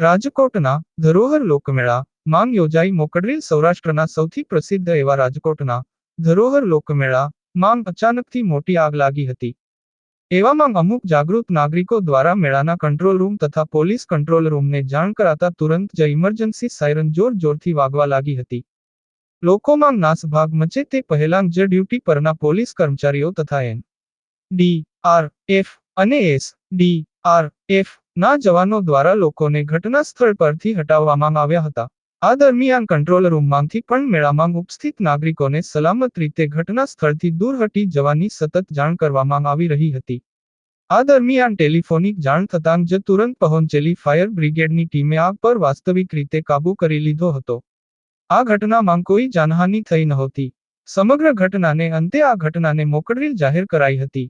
રાજકોટના ધરોહર લોકમેળા માંગ યોજાઈ મોકડરેલ સૌરાષ્ટ્રના સૌથી પ્રસિદ્ધ એવા રાજકોટના ધરોહર લોકમેળા માંગ અચાનકથી મોટી આગ લાગી હતી. એવામાં અમુક જાગૃત નાગરિકો દ્વારા મેળાના કંટ્રોલ રૂમ તથા પોલીસ કંટ્રોલ રૂમને જાણ કરાતા તુરંત જ ઇમરજન્સી સાયરન જોર જોરથી વાગવા લાગી હતી. લોકોમાં નાસભાગ મચે તે પહેલાં જ ડ્યુટી પરના પોલીસ કર્મચારીઓ તથા એન. ડી. આર. એફ. અને એસ. ડી. આર. એફ. ના જવાનો દ્વારા લોકોને ઘટના સ્થળ પરથી હટાવવામાં આવ્યા હતા. આ દરમિયાન કંટ્રોલ રૂમમાંથી પણ મેળામાં ઉપસ્થિત નાગરિકોને સલામત રીતે ઘટના સ્થળથી દૂર હટી જવાની સતત જાણ કરવામાં આવી રહી હતી. આ દરમિયાન ટેલિફોનિક જાણ થતાં જ તુરંત પહોંચેલી ફાયર બ્રિગેડની ટીમે આગ પર વાસ્તવિક રીતે કાબૂ કરી લીધો હતો. આ ઘટનામાં કોઈ જાનહાનિ થઈ નહોતી. સમગ્ર ઘટનાને અંતે આ ઘટનાને મોકડરીલ જાહેર કરાઈ હતી.